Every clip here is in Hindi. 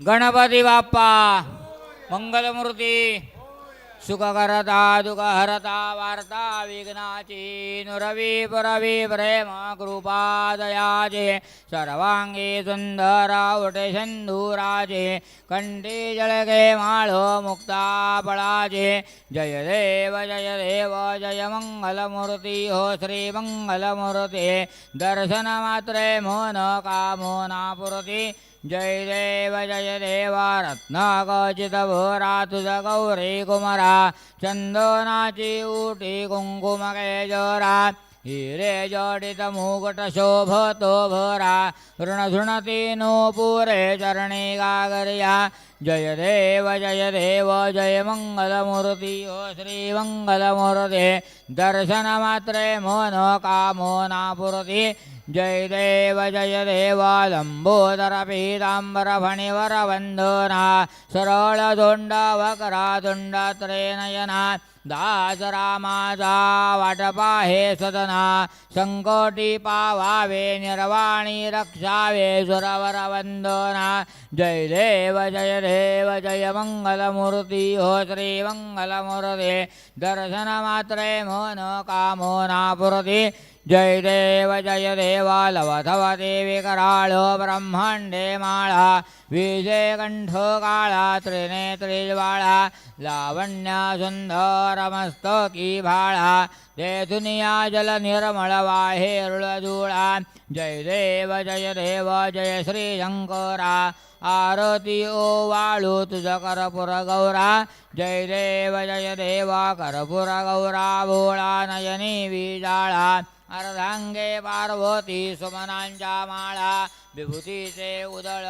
गणपती बाप्पा मंगलमूर्ति सुख करता दुःख हरता वार्ता विघ्नाची, नुरवी पुरवी, प्रेम कृपा दयाचे सर्वांगी सुंदर उठे सिंधुराजे, कंठी जळगे माळ मुक्ता पळाचे जय देव जय देव, जय मंगलमूर्ती, हो श्री मंगलमूर्ती दर्शन मात्रे मोन कामोना पुरती जय देव जय देव रत्नागचित भोरा तुझ गौरी कुमरा चंदनाची ऊटी कुंकुम जोरा हिरे जडित मुकुट शोभतो भरा ऋणधुणती नो पुरे चरणी गागर्या। जय देव जय देव, जय मंगलमूर्ती ओ दर्शन मात्रे मोन कामोना पुरती जय देव जय देव लंबोदर पीतांबर दास रामाचा वाटपा हे सदना संकोटी पावावे निर्वाणी रक्षावे सुरवर वंदना जय देव जय देव जय मंगलमूर्ती हो श्री मंगलमूर्ती. दर्शन मात्रे मोन कामो नापुरती जय देव जय देवा लवधव देवी कराळ ब्रह्मांडे माळा विजय कंठ काळा त्रिनेत्रिज्वाळा लावण्या सुंदर मस्तकी भाळा ते दुनिया जल निर्मळ वाहेरुळजुळा जय देव जय देव जय श्री शंकरा आरती ओ वाळू तुझ करपुर गौरा जय देव जय देव करपुर गौरा भोळा नयनी विजाळा अर्धांगे पार्वती सुमनांच्या माळा विभूतीचे उदळ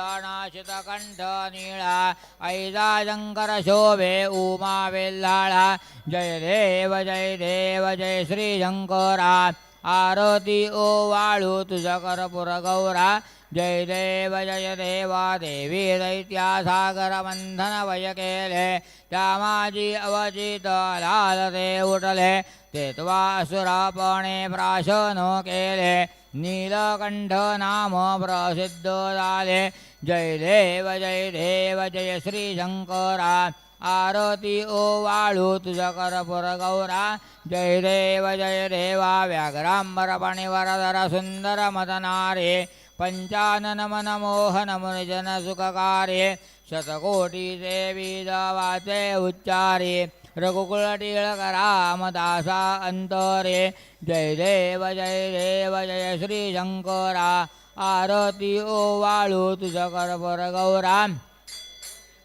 कंठ निळा ऐजा शंकर शोभे उमा वेल्लाळा जय देव जय देव जय श्री शंकरा आरती ओ वाळू तुझ करपुर गौरा जय देव जय देवा देवी दैत्या सागर बंधन वय केले त्या अवचित लाल ते उठले ते त्वा असुरापणे प्राशन केले नीलकंठ नाम प्रसिद्ध झाले जय देव जय देव जय श्री शंकरा आरती ओ वाळू तुझ करपुर गौरा। जय देव जय देवा व्याघ्रांबरपणे वरधर सुंदर मदनारे। पंचानन मन मोहन मुनिजन सुखकारे। शतकोटी देवी दवाचे उच्चारे। रघुकुलटिळकरामदासा अंतरे जय देव जय देव जय श्रीशङ्करा। आरती ओ वाळू तुझकरपर गौरा।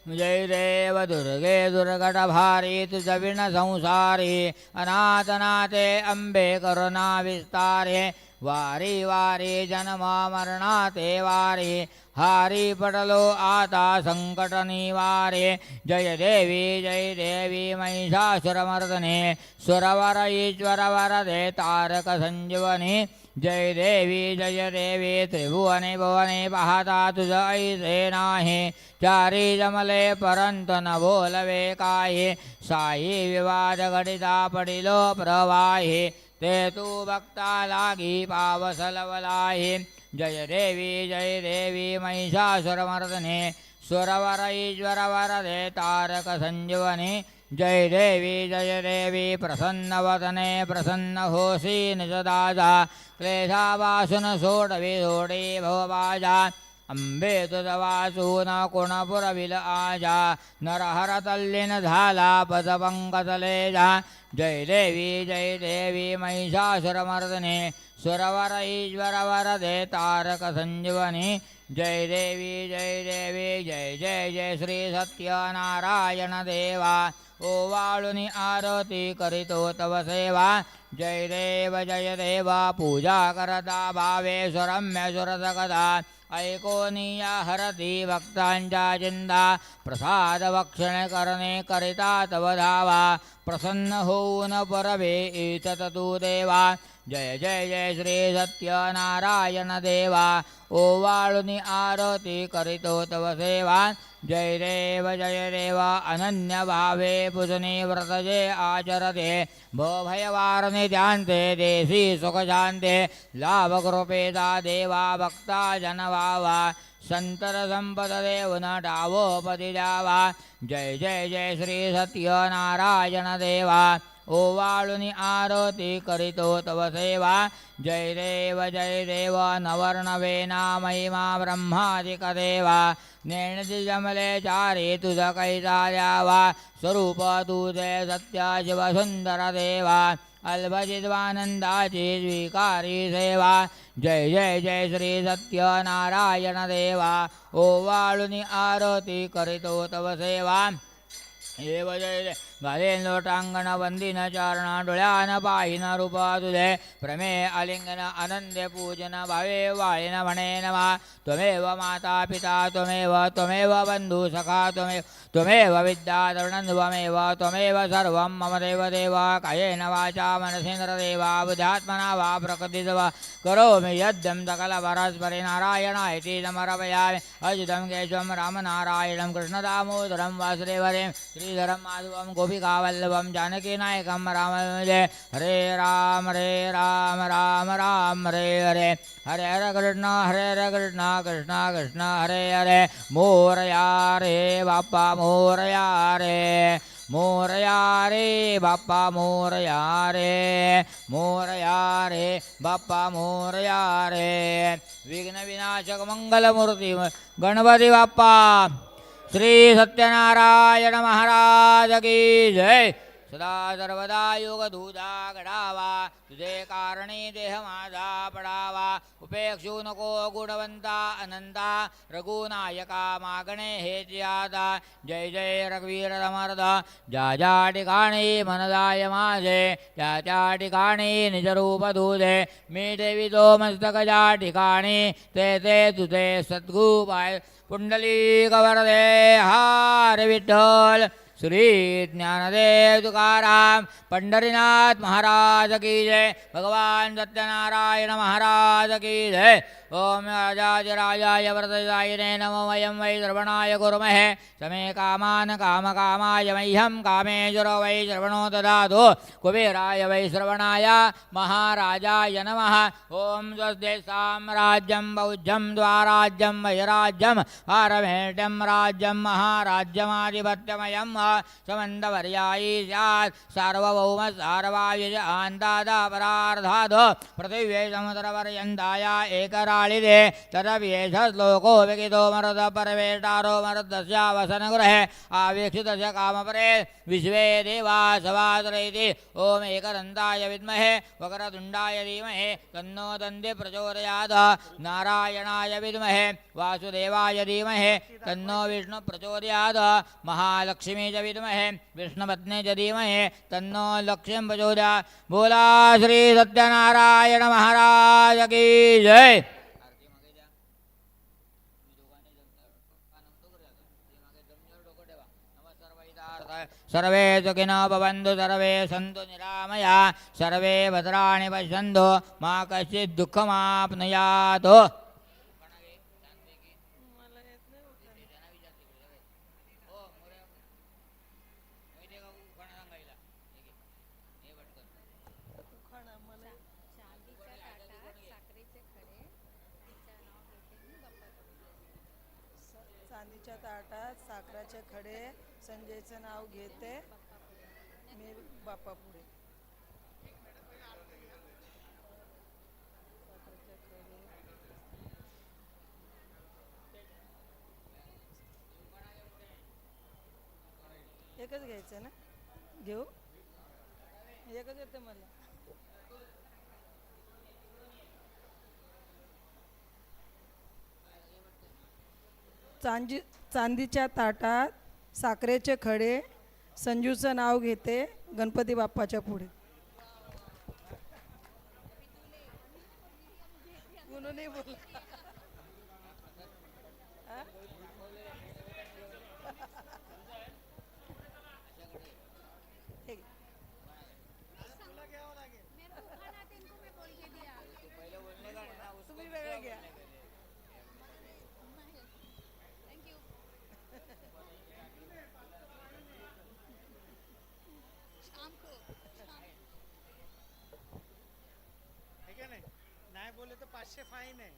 जय देव दुर्गे दुर्गटभारी तुजविण संसारे। अनाथनाथे अम्बे करुणा विस्तारे। वारी वारी जन्म मरणाते वारी। हारी पटलो आता संकट निवारे जय देवी जय देवी महिषासुरमर्दने। सुरवर ईश्वर वरदे तारक संजीवनी। जय देवी जय देवी, त्रिभुवने भुवने पाहता तुझ ऐसे नाही। चारी जमले परंत न बोलवे काही। साई विवाद घडिता पडिलो प्रवाही। ते तू भक्ता लागी पावसलवलाही। जय देवी जय देवी, महिषासुरमर्दने तारक संजीवनी जय देवी जय देवी, प्रसन्नवदने प्रसन्न होसी निजदाजा क्लेशावासून सोडवी सोडे भवबाजा। अंबे तुझ वाचून आजा नरहर तल्लीन झाला पदपंकतलेजा जय देवी जय देवी महिषासुरमर्दने सुरवर ईश्वर वरदे तारक संजीवनी जय देवी जय देवी जय जय जय श्री सत्यनारायण देवा ओ वाळुनी आरती करितो तव सेवा। जय देव जय देवा पूजा करता भावे सुरम्य सुरसकदा ऐकोनीया हरती भक्तांच्या चिंता प्रसाद भक्षण करणे करिता तव धावा प्रसन्न होऊन परवे इतत तू देवा। जय जय जय श्री सत्यनारायण देवा। ओवाळुनी आरती करीतो तव सेवा। जय देव जय देव, अनन्य भावे पूजने व्रत जे आचरते। भो भयवारणे ध्यान्ते देशी सुख शान्ते। लाभ कृपेदा देवा, भक्ता जनवावा संतर संपद द्यावा जय जय जय श्री सत्यनारायण देवा। ओवाळुनी आरती करितो तव सेवा। जय देव जय देव नवर्णवेना महिमा ब्रह्मादिक देवा। नेणती जमले चारे तुझ कैसा द्यावा स्वरूप तुझे सत्या शिव सुंदर देवा। अल्भजिद्वानंदाची स्वीकारी सेवा। जय जय जय श्री सत्यनारायण देवा। ओवाळुनी आरती करितो तव सेवा। एव जय जय। घालेन लोटांगण वंदिन चारण डोळ्यान पाहिन प्रमे अलिंगन आनंदे पूजन भावे वाळीन म्हणे नमा त्वमेव माता पिता त्वमेव त्वमेव बंधू सखा त्वमेव विद्या तरुणन्वमेव त्वमेव सर्वं मम देव देव कायेन वाचा मनसेन्द्रदेवा बुद्ध्यात्मना वा प्रकृतिर्वा करोमि यद्यं सकलपरस्परि नारायणाय इति समर्पयामि अजितं केशवं रामनारायणं कृष्णदामोदरं वासुदेवरे श्रीधरं माधवं गोपिकावल्लभं जानकीनायकं रामजय हरे राम हरे राम राम राम, हरे हरे। हरे हरे कृष्ण, हरे हरे कृष्ण कृष्ण कृष्ण, हरे हरे। मोरया रे बाप्पा मोरया रे मोरया रे बाप्पा मोरया रे मोरया रे बाप्पा मोरया रे विघ्न विनाशक मंगलमूर्ती, गणपति बाप्पा। श्री सत्यनारायण महाराज की जय। सदा सर्वदा योग धूजा घडावा तुझे कारणे देह माझा पडावा उपेक्षू नको गुणवंता अनंता रघुनायका मागणे हे ज़्यादा जय जय रघुवीर समर्थ ज्या ज्या ठिकाणी मनदाय माझे त्या त्या ठिकाणी निजरूप तुझे मी देवी तो मस्तक ज्या ठिकाणी ते ते तुझे सद्गु पाय पुंडली गवरदे हार विठ्ठल श्री ज्ञानदेव तुकाराम पंडरीनाथ महाराज की जय, भगवान सत्यनारायण महाराज की जय। ओम राजाज राजाय वरदायिने नमो वयं वै श्रवणाय कुर्महे। समे कामान् कामकामाय मह्यं कामेश्वरो वै श्रवणो ददातु। कुबेराय वै श्रवणाय महाराजाय नमः। ॐ स्वस्ति साम्राज्यं बौद्धं द्वाराज्यं वैराज्यं। पारमेट्यं राज्यं महाराज्यमाधिपत्यमयं समन्तवर्यायी स्यात् सार्वभौम सार्वायुज आन्तादापरार्धात् पृथिव्ये समुद्रपर्यन्ताय एकराळिदे तदप्येष श्लोको विकितो मरुद परवेष्टारो मरुदस्यावसनगृहे आवीक्षितस्य कामपरे विश्वे देवा सवादरैति ॐ एकदन्ताय विद्महे वक्रतुण्डाय धीमहि तन्नो दन्ति प्रचोदयात् नारायणाय वासुदेवाय धीमहे तन्नो विष्णु प्रचोदयात् महालक्ष्मी च विद्महे विष्णुपत्नी च धीमहि, तन्नो लक्ष्मीं प्रचोदयात् बोला श्री सत्यनारायण महाराज की जय। सर्वे सुखिनो सर्वे सन्तु निरामया, सर्वे भद्राणि पश्यन्तु, मा कश्चित् चांदीच्या ताटात साखराचे खडे संजयचं नाव घेते. मी बापा पुढे. एकच घ्यायचं ना? घेऊ? एकच येते मला. चांदी चांदीच्या ताटात साखरेचे खडे संजूचं नाव घेते गणपती बाप्पाच्या पुढे. बोला সে ফাইনে